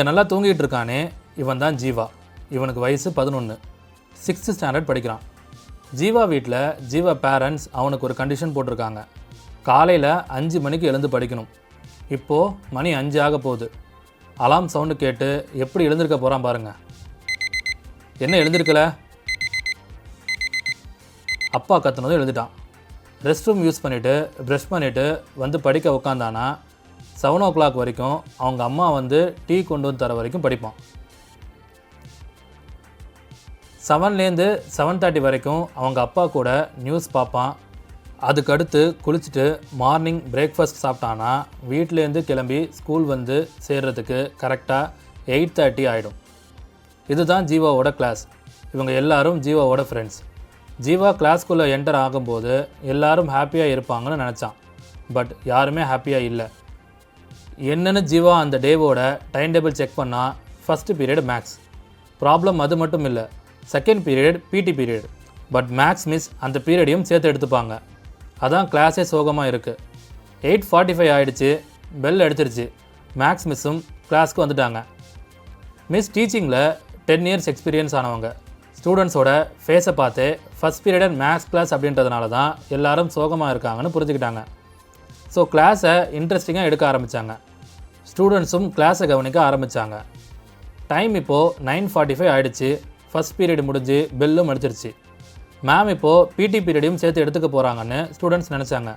இங்கே நல்லா தூங்கிட்டு இருக்கானே இவன் தான் ஜீவா. இவனுக்கு வயசு பதினொன்று சிக்ஸ்த்து ஸ்டாண்டர்ட் படிக்கிறான். ஜீவா வீட்டில் ஜீவா பேரண்ட்ஸ் அவனுக்கு ஒரு கண்டிஷன் போட்டிருக்காங்க. காலையில் அஞ்சு மணிக்கு எழுந்து படிக்கணும். இப்போது மணி அஞ்சு ஆக போகுது. அலாம் சவுண்டு கேட்டு எப்படி எழுந்திருக்க போகிறான் பாருங்கள் என்ன எழுந்திருக்கல? அப்பா கத்துனதும் எழுதிட்டான். ரெஸ்ட் ரூம் யூஸ் பண்ணிவிட்டு ப்ரெஷ் பண்ணிவிட்டு வந்து படிக்க உக்காந்தானா செவன் ஓ கிளாக் வரைக்கும் அவங்க அம்மா வந்து டீ கொண்டு வந்து தர வரைக்கும் படிப்பான். செவன்லேருந்து செவன் தேர்ட்டி வரைக்கும் அவங்க அப்பா கூட நியூஸ் பார்ப்பான். அதுக்கடுத்து குளிச்சுட்டு மார்னிங் பிரேக்ஃபாஸ்ட் சாப்பிட்டான்னா வீட்டிலேருந்து கிளம்பி ஸ்கூல் வந்து சேர்றதுக்கு கரெக்டாக எயிட் தேர்ட்டி ஆகிடும் இதுதான் ஜீவாவோட கிளாஸ் இவங்க எல்லாரும் ஜீவாவோட ஃப்ரெண்ட்ஸ் ஜீவா கிளாஸ்க்குள்ளே என்டர் ஆகும்போது எல்லாரும் ஹாப்பியாக இருப்பாங்கன்னு நினச்சான். பட் யாருமே ஹாப்பியாக இல்லை. என்னென்னு ஜீவா அந்த டேவோட டைம் டேபிள் செக் பண்ணால் ஃபஸ்ட்டு பீரியட் மேக்ஸ் ப்ராப்ளம் அது மட்டும் இல்லை. Second period PT period but maths miss அந்த பீரியடையும் சேர்த்து எடுத்துப்பாங்க. அதான் கிளாஸே சோகமாக இருக்குது எயிட் ஃபார்ட்டி ஃபைவ் ஆகிடுச்சு பெல் எடுத்துருச்சு மேக்ஸ் மிஸ்ஸும் கிளாஸ்க்கு வந்துட்டாங்க. மிஸ் டீச்சிங்கில் டென் இயர்ஸ் எக்ஸ்பீரியன்ஸ் ஆனவங்க. ஸ்டூடெண்ட்ஸோட ஃபேஸை பார்த்து ஃபஸ்ட் பீரியட் மேக்ஸ் கிளாஸ் அப்படின்றதுனால தான் எல்லாரும் சோகமாக இருக்காங்கன்னு புரிஞ்சுக்கிட்டாங்க. ஸோ கிளாஸை இன்ட்ரெஸ்டிங்காக எடுக்க ஆரம்பித்தாங்க ஸ்டூடெண்ட்ஸும் கிளாஸை கவனிக்க ஆரம்பித்தாங்க டைம் இப்போது நைன் ஃபார்ட்டி ஃபைவ் ஆகிடுச்சு ஃபஸ்ட் பீரியட் முடிஞ்சு பெல்லும் அடிச்சிருச்சு. மேம் இப்போது பிடி பீரியடையும் சேர்த்து எடுத்துக்க போகிறாங்கன்னு ஸ்டூடெண்ட்ஸ் நினச்சாங்க.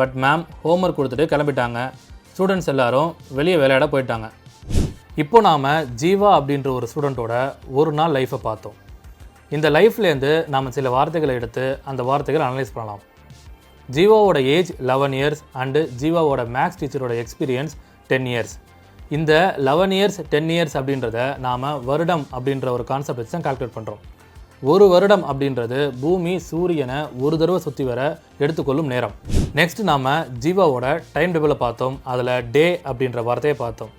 பட் மேம் ஹோம்ஒர்க் கொடுத்துட்டு கிளம்பிட்டாங்க. ஸ்டூடெண்ட்ஸ் எல்லாரும் வெளியே விளையாட போயிட்டாங்க. இப்போ நாம் ஜீவா அப்படின்ற ஒரு ஸ்டூடெண்ட்டோட ஒரு நாள் லைஃப்பை பார்த்தோம். இந்த லைஃப்லேருந்து நாம் சில வார்த்தைகளை எடுத்து அந்த வார்த்தைகளை அனலைஸ் பண்ணலாம். ஜீவாவோட ஏஜ் லெவன் இயர்ஸ் அண்டு ஜீவாவோட மேக்ஸ் டீச்சரோட எக்ஸ்பீரியன்ஸ் டென் இயர்ஸ் இந்த லெவன் இயர்ஸ் டென் இயர்ஸ் அப்படின்றத நாம் வருடம் அப்படின்ற ஒரு கான்செப்ட் வச்சு தான் கால்குலேட் பண்ணுறோம் ஒரு வருடம் அப்படின்றது பூமி சூரியனை ஒரு தடவை சுற்றி வர எடுத்துக்கொள்ளும் நேரம். நெக்ஸ்ட் நாம் ஜீவாவோட டைம் டேபிளை பார்த்தோம். அதில் டே அப்படின்ற வார்த்தையை பார்த்தோம்.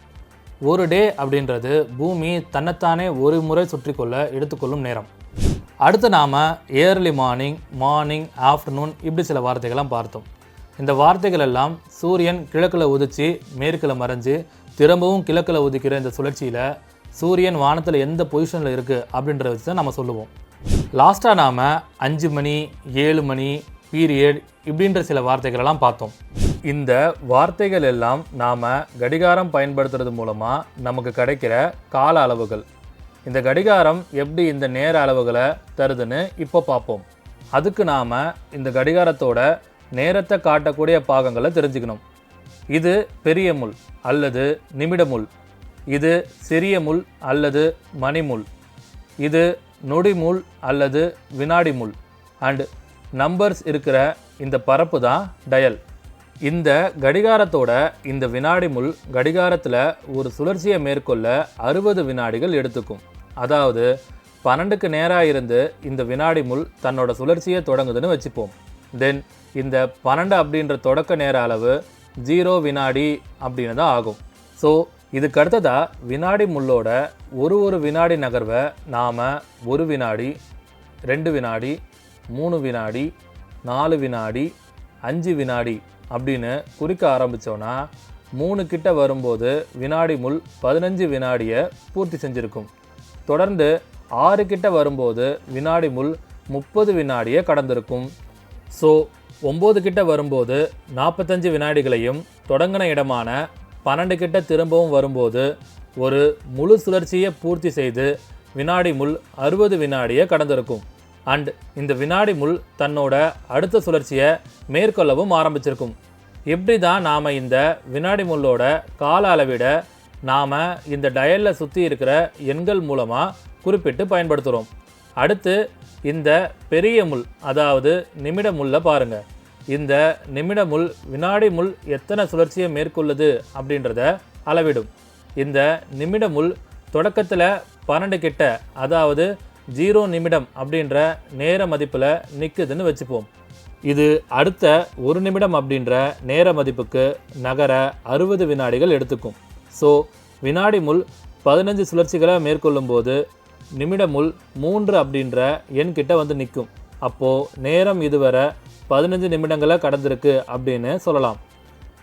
ஒரு டே அப்படின்றது பூமி தன்னைத்தானே ஒரு முறை சுற்றிக்கொள்ள எடுத்துக்கொள்ளும் நேரம். அடுத்து நாம் ஏர்லி மார்னிங் மார்னிங் ஆஃப்டர்நூன் இப்படி சில வார்த்தைகள்லாம் பார்த்தோம். இந்த வார்த்தைகள் எல்லாம் சூரியன் கிழக்கில் உதிச்சு மேற்கில் மறைஞ்சு திரும்பவும் கிழக்கில் உதிக்கிற இந்த சுழற்சியில் சூரியன் வானத்தில் எந்த பொசிஷனில் இருக்குது அப்படின்றத வச்சு தான் நம்ம சொல்லுவோம். லாஸ்ட்டாக நாம் அஞ்சு மணி ஏழு மணி பீரியட் இப்படின்ற சில வார்த்தைகளெல்லாம் பார்த்தோம். இந்த வார்த்தைகள் எல்லாம் நாம் கடிகாரம் பயன்படுத்துறது மூலமாக நமக்கு கிடைக்கிற கால அளவுகள். இந்த கடிகாரம் எப்படி இந்த நேர அளவுகளை தருதுன்னு இப்போ பார்ப்போம். அதுக்கு நாம் இந்த கடிகாரத்தோட நேரத்தை காட்டக்கூடிய பாகங்களை தெரிஞ்சுக்கணும். இது பெரிய முள் அல்லது நிமிடமுள் இது சிறிய முள் அல்லது மணிமுள் இது நொடிமுள் அல்லது வினாடி முள். அண்டு நம்பர்ஸ் இருக்கிற இந்த பரப்பு தான் டயல் இந்த கடிகாரத்தோட இந்த வினாடி முள் கடிகாரத்தில் ஒரு சுழற்சியை மேற்கொள்ள அறுபது வினாடிகள் எடுத்துக்கும். அதாவது பன்னெண்டுக்கு நேராக இருந்து இந்த வினாடி முள் தன்னோட சுழற்சியை தொடங்குதுன்னு வச்சுப்போம். தென் இந்த பன்னெண்டு அப்படின்ற தொடக்க நேர அளவு ஜீரோ வினாடி அப்படின்னு தான் ஆகும். ஸோ இதுக்கு அடுத்ததாக வினாடி முள்ளோட ஒரு ஒரு வினாடி நகர்வை நாம் ஒரு வினாடி ரெண்டு வினாடி மூணு வினாடி நாலு வினாடி அஞ்சு வினாடி அப்படின்னு குறிக்க ஆரம்பித்தோன்னா மூணு கிட்ட வரும்போது வினாடி முள் பதினஞ்சு வினாடியை பூர்த்தி செஞ்சுருக்கும். தொடர்ந்து ஆறு கிட்ட வரும்போது வினாடி முள் முப்பது வினாடியை கடந்திருக்கும். ஸோ ஒம்பது கிட்ட வரும்போது நாற்பத்தஞ்சு வினாடிகளையும் தொடங்கின இடமான பன்னெண்டு கிட்ட திரும்பவும் வரும்போது ஒரு முழு சுழற்சியை பூர்த்தி செய்து வினாடி முள் அறுபது வினாடியை கடந்திருக்கும். அண்ட் இந்த வினாடி முள் தன்னோட அடுத்த சுழற்சியை மேற்கொள்ளவும் ஆரம்பிச்சிருக்கும். இப்படி தான் நாம் இந்த வினாடி முள்ளோட கால அளவிட நாம் இந்த டயலில் சுற்றி இருக்கிற எண்கள் மூலமாக குறிப்பிட்டு பயன்படுத்துகிறோம் அடுத்து இந்த பெரிய முள் அதாவது நிமிட முள்ள பாருங்க. இந்த நிமிட முள் வினாடி முள் எத்தனை சுழற்சியை மேற்கொள்ளுது அப்படின்றத அளவிடும். இந்த நிமிட முள் தொடக்கத்தில் பன்னெண்டு கிட்ட அதாவது ஜீரோ நிமிடம் அப்படின்ற நேர மதிப்பில் நிற்குதுன்னு வச்சுப்போம். இது அடுத்த ஒரு நிமிடம் அப்படின்ற நேர மதிப்புக்கு நகர அறுபது வினாடிகள் எடுத்துக்கும். ஸோ வினாடி முள் பதினஞ்சு சுழற்சிகளை மேற்கொள்ளும்போது நிமிடமுல் மூன்று அப்படின்ற எண்கிட்ட வந்து நிற்கும் அப்போது நேரம் இதுவரை பதினஞ்சு நிமிடங்களை கடந்திருக்கு அப்படின்னு சொல்லலாம்.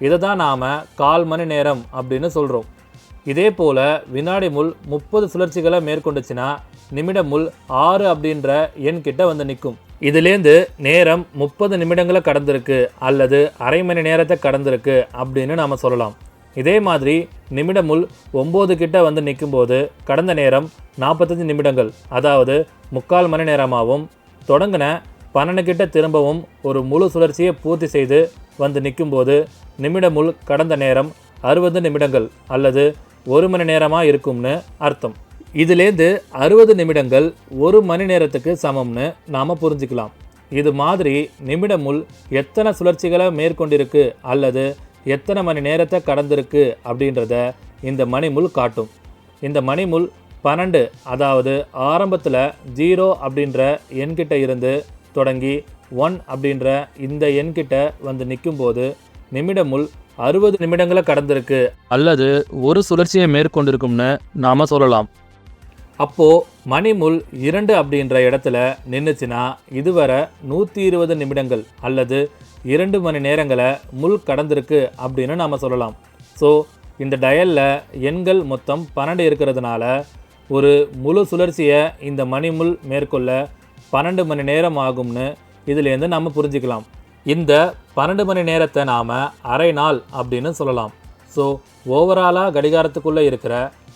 இதை தான் நாம் கால் மணி நேரம் அப்படின்னு சொல்கிறோம் இதே போல் வினாடி முள் முப்பது சுழற்சிகளை மேற்கொண்டுச்சுன்னா நிமிடமுல் ஆறு அப்படின்ற எண் கிட்ட வந்து நிற்கும் இதுலேருந்து நேரம் முப்பது நிமிடங்களை கடந்திருக்கு அல்லது அரை மணி நேரத்தை கடந்திருக்கு அப்படின்னு நாம் சொல்லலாம். இதே மாதிரி நிமிடமுள் ஒம்பது கிட்ட வந்து நிற்கும்போது கடந்த நேரம் நாற்பத்தஞ்சு நிமிடங்கள் அதாவது முக்கால் மணி நேரமாகவும் தொடங்கின பன்னெண்டு கிட்ட திரும்பவும் ஒரு முழு சுழற்சியை பூர்த்தி செய்து வந்து நிற்கும்போது நிமிடமுள் கடந்த நேரம் அறுபது நிமிடங்கள் அல்லது ஒரு மணி நேரமாக இருக்கும்னு அர்த்தம். இதுலேருந்து அறுபது நிமிடங்கள் ஒரு மணி நேரத்துக்கு சமம்னு நாம் புரிஞ்சுக்கலாம். இது மாதிரி நிமிடமுள் எத்தனை சுழற்சிகளை மேற்கொண்டிருக்கு அல்லது எத்தனை மணி நேரத்தை கடந்திருக்கு அப்படின்றத இந்த மணிமுள் காட்டும். இந்த மணிமுள் பன்னெண்டு அதாவது ஆரம்பத்தில் ஜீரோ அப்படின்ற எண்கிட்ட இருந்து தொடங்கி ஒன் அப்படின்ற இந்த எண்கிட்ட வந்து நிற்கும்போது நிமிட முள் அறுபது நிமிடங்களை கடந்திருக்கு. அல்லது ஒரு சுழற்சியை மேற்கொண்டிருக்கும்னு நாம் சொல்லலாம். அப்போது மணிமுல் இரண்டு அப்படின்ற இடத்துல நின்றுச்சுன்னா இதுவரை நூற்றி இருபது நிமிடங்கள் அல்லது இரண்டு மணி நேரங்களை முள் கடந்திருக்கு அப்படின்னு நாம் சொல்லலாம். ஸோ இந்த டயலில் எண்கள் மொத்தம் பன்னெண்டு இருக்கிறதுனால ஒரு முழு சுழற்சியை இந்த மணிமுள் மேற்கொள்ள பன்னெண்டு மணி நேரம் ஆகும்னு இதுலேருந்து நம்ம புரிஞ்சுக்கலாம். இந்த பன்னெண்டு மணி நேரத்தை நாம் அரை நாள் அப்படின்னு சொல்லலாம். ஸோ ஓவராலாக கடிகாரத்துக்குள்ளே இருக்கிற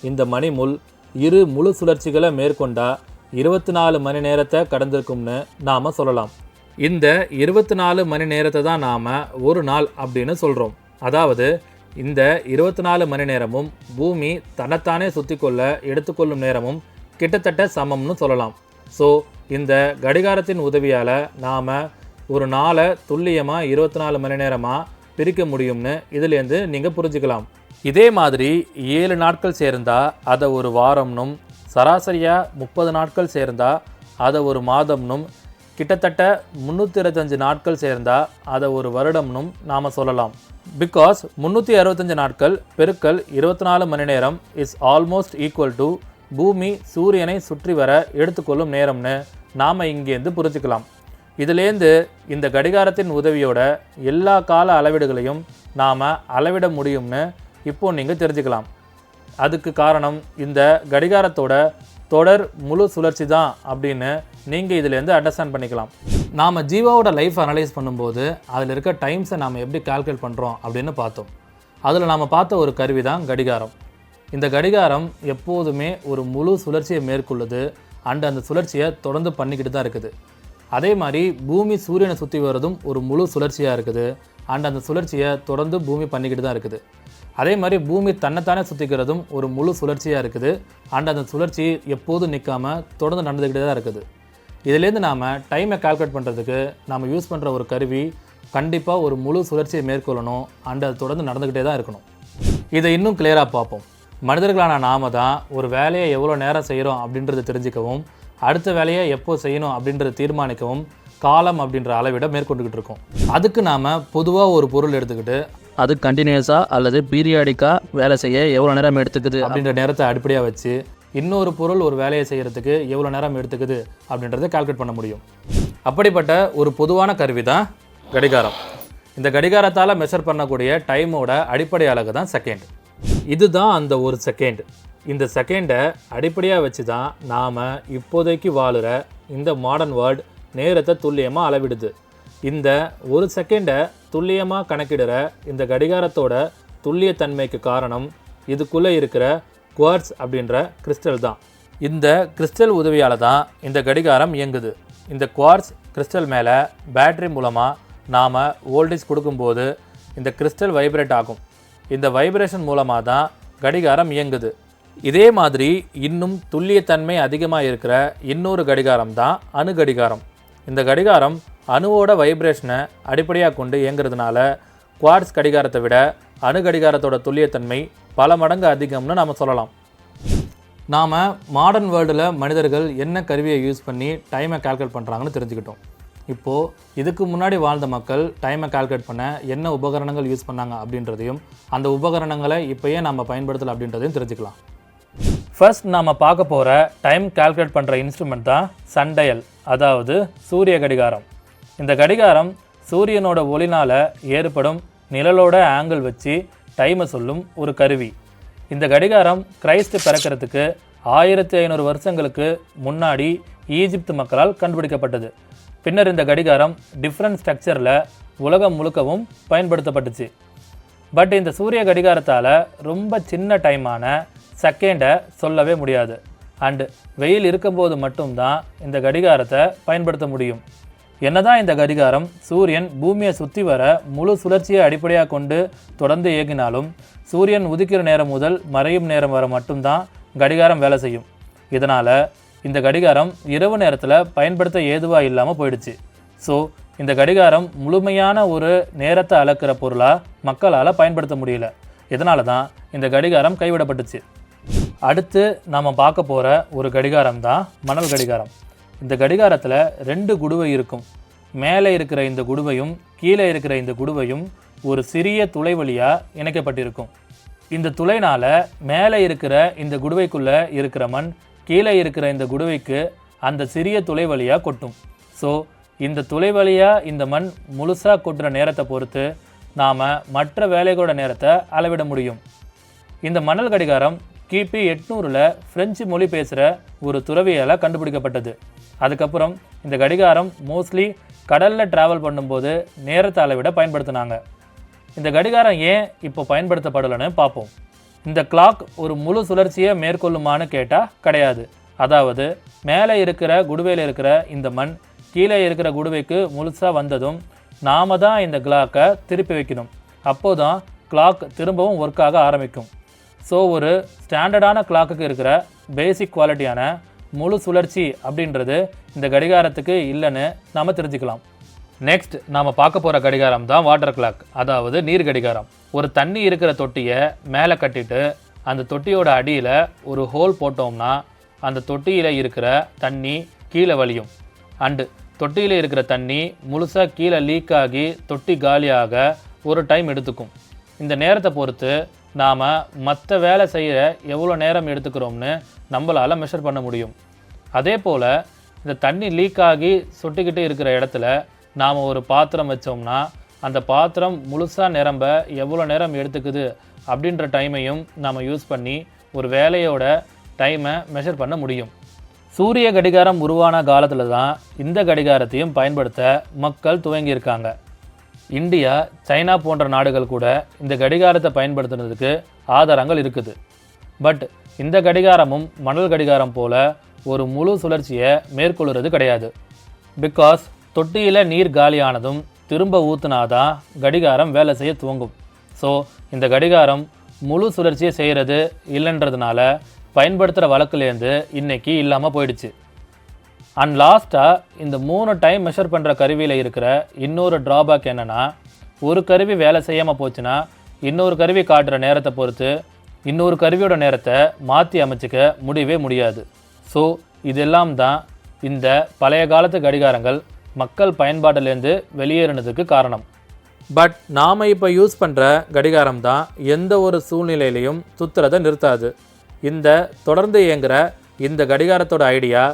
இந்த மணிமுள் இரு முழு சுழற்சிகளை மேற்கொண்டா இருபத்தி நாலு மணி நேரத்தை கடந்திருக்கும்னு நாம் சொல்லலாம். இந்த இருபத்தி நாலு மணி நேரத்தை தான் நாம் ஒரு நாள் அப்படின்னு சொல்கிறோம் அதாவது இந்த இருபத்தி நாலு மணி நேரமும் பூமி தன்னைத்தானே சுற்றி கொள்ள எடுத்துக்கொள்ளும் நேரமும் கிட்டத்தட்ட சமம்னு சொல்லலாம். ஸோ இந்த கடிகாரத்தின் உதவியால் நாம் ஒரு நாளை துல்லியமாக இருபத்தி நாலு மணி நேரமாக பிரிக்க முடியும்னு இதுலேருந்து நீங்கள் புரிஞ்சுக்கலாம். இதே மாதிரி ஏழு நாட்கள் சேர்ந்தா அதை ஒரு வாரம்னும் சராசரியாக முப்பது நாட்கள் சேர்ந்தால் அதை ஒரு மாதம்னும் கிட்டத்தட்ட முந்நூற்றி இருபத்தஞ்சு நாட்கள் சேர்ந்தால் அதை ஒரு வருடம்னும் நாம் சொல்லலாம். பிகாஸ் முந்நூற்றி அறுபத்தஞ்சு நாட்கள் பெருக்கல் இருபத்தி நாலு மணி நேரம் இஸ் ஆல்மோஸ்ட் ஈக்குவல் டு பூமி சூரியனை சுற்றி வர எடுத்துக்கொள்ளும் நேரம்னு நாம் இங்கேருந்து புரிஞ்சுக்கலாம். இதுலேருந்து இந்த கடிகாரத்தின் உதவியோட எல்லா கால அளவீடுகளையும் நாம் அளவிட முடியும்னு இப்போ நீங்கள் தெரிஞ்சுக்கலாம். அதுக்கு காரணம் இந்த கடிகாரத்தோட தொடர் முழு சுழற்சி தான் அப்படின்னு நீங்கள் இதுலேருந்து அண்டர்ஸ்டாண்ட் பண்ணிக்கலாம். நாம் ஜீவாவோட லைஃப் அனலைஸ் பண்ணும்போது அதில் இருக்க டைம்ஸை நாம் எப்படி கால்குலேட் பண்ணுறோம் அப்படின்னு பார்த்தோம். அதில் நாம் பார்த்த ஒரு கருவி தான் கடிகாரம். இந்த கடிகாரம் எப்போதுமே ஒரு முழு சுழற்சியை மேற்கொள்ளுது அண்ட் அந்த சுழற்சியை தொடர்ந்து பண்ணிக்கிட்டு தான் இருக்குது. அதே மாதிரி பூமி சூரியனை சுற்றி வர்றதும் ஒரு முழு சுழற்சியாக இருக்குது அண்ட் அந்த சுழற்சியை தொடர்ந்து பூமி பண்ணிக்கிட்டு தான் இருக்குது. அதே மாதிரி பூமி தன்னைத்தானே சுற்றிக்கிறதும் ஒரு முழு சுழற்சியாக இருக்குது. அண்ட் அந்த சுழற்சி எப்போதும் நிற்காம தொடர்ந்து நடந்துக்கிட்டே தான் இருக்குது. இதுலேருந்து நாம் டைமை கால்குலேட் பண்ணுறதுக்கு நாம் யூஸ் பண்ணுற ஒரு கருவி கண்டிப்பாக ஒரு முழு சுழற்சியை மேற்கொள்ளணும். அண்ட் அது தொடர்ந்து நடந்துக்கிட்டே தான் இருக்கணும். இதை இன்னும் கிளியராக பார்ப்போம். மனிதர்களான நாம தான் ஒரு வேலையை எவ்வளோ நேரம் செய்கிறோம் அப்படின்றத தெரிஞ்சுக்கவும் அடுத்த வேலையை எப்போ செய்யணும் அப்படின்றத தீர்மானிக்கவும் காலம் அப்படின்ற அளவிட மேற்கொண்டுக்கிட்டு இருக்கோம். அதுக்கு நாம் பொதுவாக ஒரு பொருள் எடுத்துக்கிட்டு அது கண்டினியூஸாக அல்லது பீரியாடிக்காக வேலை செய்ய எவ்வளோ நேரம் எடுத்துக்குது? அப்படின்ற நேரத்தை அடிப்படையாக வச்சு இன்னொரு பொருள் ஒரு வேலையை செய்கிறதுக்கு எவ்வளோ நேரம் எடுத்துக்குது அப்படின்றத கால்குலேட் பண்ண முடியும். அப்படிப்பட்ட ஒரு பொதுவான கருவி தான் கடிகாரம். இந்த கடிகாரத்தால் மெஷர் பண்ணக்கூடிய டைமோட அடிப்படை அழகு தான் செகண்ட் இதுதான் அந்த ஒரு செகண்ட் இந்த செகண்டை அடிப்படையாக வச்சு தான் நாம் இப்போதைக்கு வாழுற இந்த மாடர்ன் வேர்ல்டு நேரத்தை துல்லியமாக அளவிடுது. இந்த ஒரு செகண்டை துல்லியமாக கணக்கிடுற இந்த கடிகாரத்தோட துல்லியத்தன்மைக்கு காரணம் இதுக்குள்ளே இருக்கிற குவார்ட்ஸ் அப்படின்ற கிறிஸ்டல் தான். இந்த கிறிஸ்டல் உதவியால் தான் இந்த கடிகாரம் இயங்குது. இந்த குவார்ட்ஸ் கிறிஸ்டல் மேலே பேட்டரி மூலமாக நாம் வோல்டேஜ் கொடுக்கும்போது இந்த கிறிஸ்டல் வைப்ரேட் ஆகும். இந்த வைப்ரேஷன் மூலமாக தான் கடிகாரம் இயங்குது. இதே மாதிரி இன்னும் துல்லியத்தன்மை அதிகமாக இருக்கிற இன்னொரு கடிகாரம் தான் அணு கடிகாரம். இந்த கடிகாரம் அணுவோட வைப்ரேஷனை அடிப்படையாக கொண்டு இயங்குறதுனால குவார்ட்ஸ் கடிகாரத்தை விட அணு கடிகாரத்தோட துல்லியத்தன்மை பல மடங்கு அதிகம்னு நாம் சொல்லலாம். நாம் மாடர்ன் வேர்ல்டில் மனிதர்கள் என்ன கருவியை யூஸ் பண்ணி டைமை கால்குலேட் பண்ணுறாங்கன்னு தெரிஞ்சுக்கிட்டோம். இப்போது இதுக்கு முன்னாடி வாழ்ந்த மக்கள் டைமை கால்குலேட் பண்ண என்ன உபகரணங்கள் யூஸ் பண்ணாங்க அப்படின்றதையும் அந்த உபகரணங்களை இப்போயே நம்ம பயன்படுத்தலை அப்படின்றதையும் தெரிஞ்சுக்கலாம். ஃபர்ஸ்ட் நாம் பார்க்க போகிற டைம் கால்குலேட் பண்ணுற இன்ஸ்ட்ருமெண்ட் தான் சண்டையல் அதாவது சூரிய கடிகாரம். இந்த கடிகாரம் சூரியனோட ஒளினால் ஏற்படும் நிழலோட ஆங்கிள் வச்சு டைமை சொல்லும் ஒரு கருவி. இந்த கடிகாரம் கிரைஸ்ட் பிறக்கிறதுக்கு ஆயிரத்தி ஐநூறு வருஷங்களுக்கு முன்னாடி ஈஜிப்து மக்களால் கண்டுபிடிக்கப்பட்டது. பின்னர் இந்த கடிகாரம் டிஃப்ரெண்ட் ஸ்ட்ரக்சரில் உலகம் முழுக்கவும் பயன்படுத்தப்பட்டுச்சு. பட் இந்த சூரிய கடிகாரத்தால் ரொம்ப சின்ன டைமான செகண்டை சொல்லவே முடியாது. அண்டு வெயில் இருக்கும்போது மட்டும்தான் இந்த கடிகாரத்தை பயன்படுத்த முடியும். என்னதான் இந்த கடிகாரம் சூரியன் பூமியை சுற்றி வர முழு சுழற்சியை அடிப்படையாக கொண்டு தொடர்ந்து இயங்கினாலும் சூரியன் உதிக்கிற நேரம் முதல் மறையும் நேரம் வர மட்டும்தான் கடிகாரம் வேலை செய்யும். இதனால் இந்த கடிகாரம் இரவு நேரத்தில் பயன்படுத்த ஏதுவாக இல்லாமல் போயிடுச்சு. ஸோ இந்த கடிகாரம் முழுமையான ஒரு நேரத்தை அளக்கிற பொருளாக மக்களால் பயன்படுத்த முடியல. இதனால தான் இந்த கடிகாரம் கைவிடப்பட்டுச்சு. அடுத்து நாம் பார்க்க போகிற ஒரு கடிகாரம் தான் மணல் கடிகாரம். இந்த கடிகாரத்தில் ரெண்டு குடுவை இருக்கும். மேலே இருக்கிற இந்த குடுவையும் கீழே இருக்கிற இந்த குடுவையும் ஒரு சிறிய துளை வழியாக இணைக்கப்பட்டிருக்கும். இந்த துளைனால மேலே இருக்கிற இந்த குடுவைக்குள்ளே இருக்கிற மண் கீழே இருக்கிற இந்த குடுவைக்கு அந்த சிறிய துளை வழியாக கொட்டும். ஸோ இந்த துளை வழியாக இந்த மண் முழுசாக கொட்டுற நேரத்தை பொறுத்து நாம் மற்ற வேலைகளோட நேரத்தை அளவிட முடியும். இந்த மணல் கடிகாரம் கிபி எட்நூறில் பிரெஞ்சு மொழி பேசுகிற ஒரு துறவியால் கண்டுபிடிக்கப்பட்டது. அதுக்கப்புறம் இந்த கடிகாரம் மோஸ்ட்லி கடலில் ட்ராவல் பண்ணும்போது நேரத்தை அளவிட பயன்படுத்தினாங்க. இந்த கடிகாரம் ஏன் இப்போ பயன்படுத்தப்படலைன்னு பார்ப்போம். இந்த கிளாக் ஒரு முழு சுழற்சியை மேற்கொள்ளுமான்னு கேட்டால் கிடையாது. அதாவது மேலே இருக்கிற குடுவையில் இருக்கிற இந்த மண் கீழே இருக்கிற குடுவைக்கு முழுசாக வந்ததும் நாம தான் இந்த கிளாக்கை திருப்பி வைக்கணும். அப்போது தான் கிளாக் திரும்பவும் ஒர்க் ஆக ஆரம்பிக்கும். ஸோ ஒரு ஸ்டாண்டர்டான கிளாக்குக்கு இருக்கிற பேசிக் குவாலிட்டியான முழு சுழற்சி அப்படின்றது இந்த கடிகாரத்துக்கு இல்லைன்னு நாம் தெரிஞ்சுக்கலாம். நெக்ஸ்ட் நாம் பார்க்க போகிற கடிகாரம் தான் வாட்டர் கிளாக் அதாவது நீர் கடிகாரம். ஒரு தண்ணி இருக்கிற தொட்டியை மேலே கட்டிட்டு அந்த தொட்டியோட அடியில் ஒரு ஹோல் போட்டோம்னா அந்த தொட்டியில் இருக்கிற தண்ணி கீழே வலியும் அண்டு தொட்டியில் இருக்கிற தண்ணி முழுசாக கீழே லீக் ஆகி தொட்டி காலியாக ஒரு டைம் எடுத்துக்கும். இந்த நேரத்தை பொறுத்து நாம் மற்ற வேலை செய்ய எவ்வளோ நேரம் எடுத்துக்கிறோம்னு நம்மளால் மெஷர் பண்ண முடியும். அதே போல் இந்த தண்ணி லீக் ஆகி சொட்டிக்கிட்டு இருக்கிற இடத்துல நாம் ஒரு பாத்திரம் வச்சோம்னா அந்த பாத்திரம் முழுசாக நிரம்ப எவ்வளோ நேரம் எடுத்துக்குது அப்படின்ற டைமையும் நாம் யூஸ் பண்ணி ஒரு வேலையோட டைமை மெஷர் பண்ண முடியும். சூரிய கடிகாரம் உருவான காலத்தில் தான் இந்த கடிகாரத்தையும் பயன்படுத்த மக்கள் துவங்கியிருக்காங்க. இந்தியா சைனா போன்ற நாடுகள் கூட இந்த கடிகாரத்தை பயன்படுத்துனதுக்கு ஆதாரங்கள் இருக்குது. பட் இந்த கடிகாரமும் மணல் கடிகாரம் போல ஒரு முழு சுழற்சியை மேற்கொள்கிறது கிடையாது. பிகாஸ் தொட்டியில் நீர் காலியானதும் திரும்ப ஊற்றுனாதான் கடிகாரம் வேலை செய்ய துவங்கும். ஸோ இந்த கடிகாரம் முழு சுழற்சியை செய்கிறது இல்லைன்றதுனால பயன்படுத்துகிற வழக்குலேருந்து இன்னைக்கு இல்லாமல் போயிடுச்சு. அண்ட் லாஸ்ட்டாக இந்த மூணு டைம் மெஷர் பண்ணுற கருவியில் இருக்கிற இன்னொரு ட்ராபேக் என்னென்னா ஒரு கருவி வேலை செய்யாமல் போச்சுன்னா இன்னொரு கருவி காட்டுற நேரத்தை பொறுத்து இன்னொரு கருவியோட நேரத்தை மாற்றி அமைச்சிக்க முடியவே முடியாது. ஸோ இதெல்லாம் தான் இந்த பழைய காலத்து கடிகாரங்கள் மக்கள் பயன்பாட்டிலேருந்து வெளியேறினதுக்கு காரணம். பட் நாம் இப்போ யூஸ் பண்ணுற கடிகாரம் தான் எந்த ஒரு சூழ்நிலையிலையும் சுற்றுறதை நிறுத்தாது. இந்த தொடர்ந்து இயங்குகிற இந்த கடிகாரத்தோட ஐடியா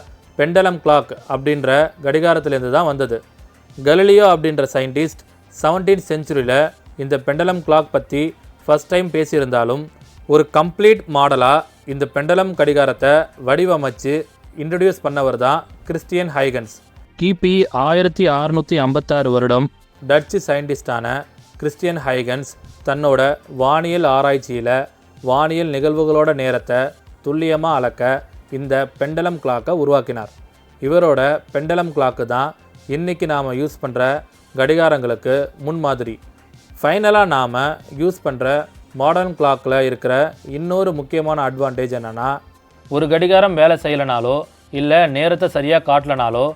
பெண்டலம் கிளாக் அப்படின்ற கடிகாரத்திலேருந்து தான் வந்தது. கலிலியோ அப்படின்ற சயின்டிஸ்ட் செவன்டீன் செஞ்சுரியில் இந்த பெண்டலம் கிளாக் பற்றி ஃபஸ்ட் டைம் பேசியிருந்தாலும் ஒரு கம்ப்ளீட் மாடலாக இந்த பெண்டலம் கடிகாரத்தை வடிவமைச்சு இன்ட்ரடியூஸ் பண்ணவர் தான் கிறிஸ்டியன் ஹைகன்ஸ். கிபி ஆயிரத்தி அறுநூற்றி ஐம்பத்தாறு வருடம். டச்சு சயின்டிஸ்டான கிறிஸ்டியன் ஹைகன்ஸ் தன்னோட வானியல் ஆராய்ச்சியில் வானியல் நிகழ்வுகளோட நேரத்தை துல்லியமாக அளக்க இந்த பெண்டலம் கிளாக்கை உருவாக்கினார். இவரோட பெண்டலம் கிளாக்கு தான் இன்றைக்கி நாம் யூஸ் பண்ணுற கடிகாரங்களுக்கு முன்மாதிரி. ஃபைனலாக நாம் யூஸ் பண்ணுற மாடர்ன் கிளாக்கில் இருக்கிற இன்னொரு முக்கியமான அட்வான்டேஜ் என்னென்னா ஒரு கடிகாரம் வேலை செய்யலைனாலோ இல்லை நேரத்தை சரியாக காட்டலனாலோ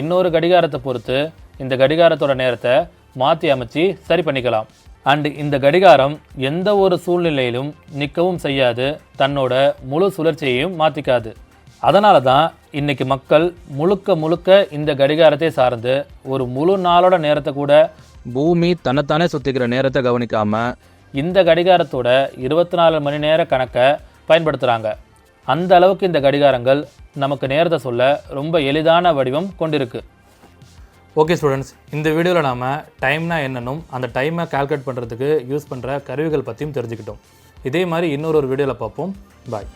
இன்னொரு கடிகாரத்தை பொறுத்து இந்த கடிகாரத்தோட நேரத்தை மாற்றி அமைச்சு சரி பண்ணிக்கலாம். அண்ட் இந்த கடிகாரம் எந்த ஒரு சூழ்நிலையிலும் நிற்கவும் செய்யாது தன்னோட முழு சுழற்சியையும் மாற்றிக்காது அதனால தான் இன்னைக்கு மக்கள் முழுக்க முழுக்க இந்த கடிகாரத்தை சார்ந்து ஒரு முழு நாளோட நேரத்தை கூட பூமி தன்னைத்தானே சுத்திக்கிற நேரத்தை கவனிக்காம இந்த கடிகாரத்தோட இருபத்தி நாலு மணி நேர கணக்கை பயன்படுத்துகிறாங்க அந்த அளவுக்கு இந்த கடிகாரங்கள் நமக்கு நேரத்தை சொல்ல ரொம்ப எளிதான வடிவம் கொண்டிருக்கு. ஓகே ஸ்டூடெண்ட்ஸ் இந்த வீடியோவில் நாம் டைம்னா என்னென்னும் அந்த டைமை கால்குலேட் பண்ணுறதுக்கு யூஸ் பண்ணுற கருவிகள் பற்றியும் தெரிஞ்சுக்கிட்டோம். இதே மாதிரி இன்னொரு ஒரு வீடியோவில் பார்ப்போம். பாய்